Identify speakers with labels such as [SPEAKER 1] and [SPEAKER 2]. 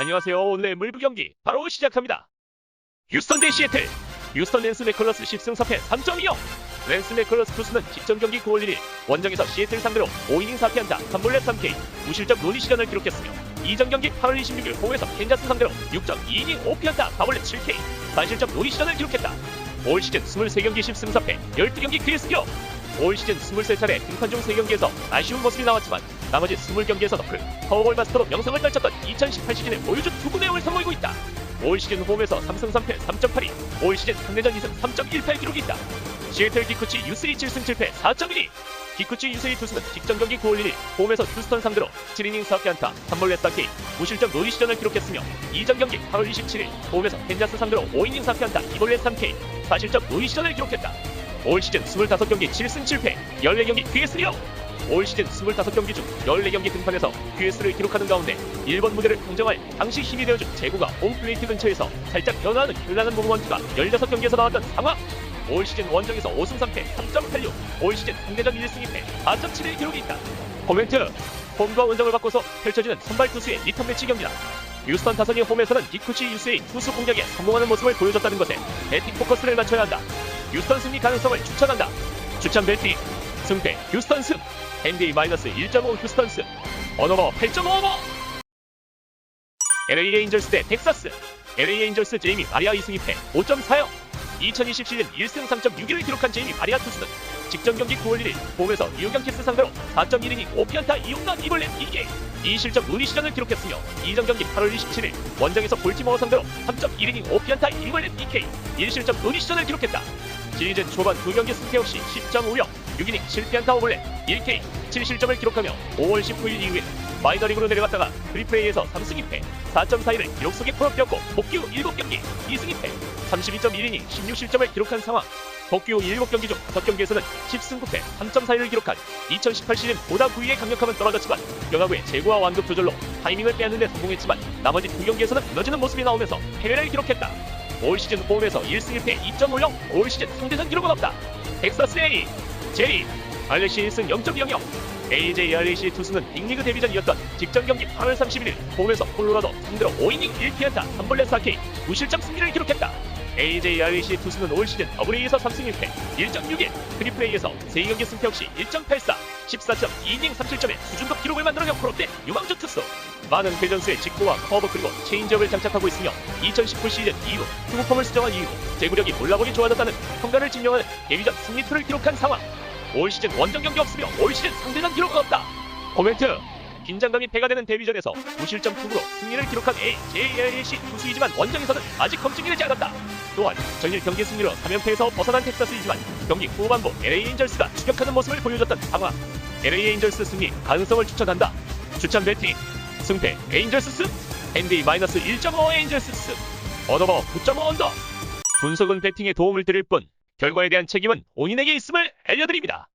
[SPEAKER 1] 안녕하세요. 오늘의 물부 경기 바로 시작합니다. 휴스턴 대 시애틀. 휴스턴 랜스 맥컬러스 10승 4패 3.20. 랜스 맥컬러스 투수는 직전 경기 9월 1일 원정에서 시애틀 상대로 5이닝 4피안타 3볼넷 3K 무실점 논의 시간을 기록했으며 이전 경기 8월 26일 홈에서 캔자스 상대로 6.2이닝 5피안타 4볼넷 7K 4실점 논의 시간을 기록했다. 올 시즌 23경기 10승 4패 12경기 크리스 기록 올 시즌 23차례 등판 중 3경기에서 아쉬운 모습이 나왔지만 나머지 20경기에서 너클, 파워볼 마스터로 명성을 떨쳤던 2018 시즌에 보여준 투구 내용을 선보이고 있다. 올 시즌 홈에서 3승 3패 3.82, 올 시즌 상대전 2승 3.18 기록이 있다. 시애틀 기쿠치 U3 7승 7패 4.12. 기쿠치 U3 투수는 직전 경기 9월 1일 홈에서 휴스턴 상대로 7이닝 4피안타 3볼넷 4K 무실점 노리 시전을 기록했으며 이전 경기 8월 27일 홈에서 캔자스 상대로 5이닝 4피안타 2볼넷 3K 4실점 노리 시전을 기록했다. 올 시즌 25경기 7승 7패 14경기 QS리어 올 시즌 25경기 중 14경기 등판에서 QS를 기록하는 가운데 1번 무대를 평정할 당시 힘이 되어준 제구가 홈플레이트 근처에서 살짝 변화하는 현란한 모먼트가 16경기에서 나왔던 상황 올 시즌 원정에서 5승 3패 3.86, 올 시즌 상대전 1승 2패 4.71 기록이 있다. 코멘트 홈과 원정을 바꿔서 펼쳐지는 선발 투수의 리턴 매치 경기다. 휴스턴 타선이 홈에서는 기쿠치 유스의 투수 공격에 성공하는 모습을 보여줬다는 것에 배팅 포커스를 맞춰야 한다. 휴스턴 승리 가능성을 추천한다. 추천 배팅 승패 휴스턴 승. NBA-1.5 휴스턴 승. 언어버 8.5버 LA 레인저스 대 텍사스. LA 레인저스 제이미 바리아 2승 2패 5.40 2020 시즌 1승 3.61을 기록한 제이미 바리아 투수는 직전 경기 9월 1일 홈에서 뉴욕 캡스 상대로 4.1이닝 5피안타 2홈런 2볼넷 2개 이 실점 누리 시전을 기록했으며 이전 경기 8월 27일 원정에서 볼티모어 상대로 3.1이닝 5피안타 2볼넷 2K 1실점 누리 시전을 기록했다. 시즌 초반 두 경기 승패 없이 10.56, 6이닝 7피안타 5볼넷 1K 7실점을 기록하며 5월 19일 이후에 마이너리그로 내려갔다가 트리플레이에서 3승 2패 4.41을 기록 속에 풀어뛰었고 복귀 후 7경기 2승 2패 32.1이닝 16실점을 기록한 상황 복귀 후 7경기 중 5경기에서는 10승 9패 3.41을 기록한 2018 시즌 보다 9위의 강력함은 떨어졌지만 변화구의 제구와 완급 조절로 타이밍을 빼앗는 데 성공했지만 나머지 두 경기에서는 무너지는 모습이 나오면서 패배를 기록했다. 올 시즌 홈에서 1승 1패 2.50, 올 시즌 상대전 기록은 없다. 텍사스 A, 제이, 알렉시 1승 0.00, AJ RAC 투수는 빅리그 데뷔전이었던 직전 경기 8월 31일 홈에서 콜로라도 상대로 5이닝 1피안타 3볼넷 4K 무실점 승리를 기록했다. AJ RAC 투수는 올 시즌 더블A에서 3승 1패 1.61, 트리플A에서 3경기 승패 없이 1.84, 14.2이닝 3실점의 수준급 기록을 만들어낸 프로때 유망주 투수. 많은 대전수의 직구와 커브 그리고 체인지업을 장착하고 있으며 2019 시즌 이후 투구폼을 수정한 이후 제구력이 몰라보기 좋아졌다는 평가를 증명하는 데뷔전 승리투를 기록한 상황. 올 시즌 원정 경기 없으며 올 시즌 상대전 기록은 없다. 코멘트. 긴장감이 배가 되는 데뷔전에서 무실점 투구로 승리를 기록한 AJLC 투수이지만 원정에서는 아직 검증이 되지 않았다. 또한 전일 경기 승리로 3연패에서 벗어난 텍사스이지만 경기 후반부 LA 에인절스가 추격하는 모습을 보여줬던 상황. LA 에인절스 승리 가능성을 추천한다. 추천 배팅. 승패 에인절스 승. NBA-1.5 에인절스 승. 언어버 9.5 언더. 분석은 배팅에 도움을 드릴 뿐 결과에 대한 책임은 본인에게 있음을 알려드립니다.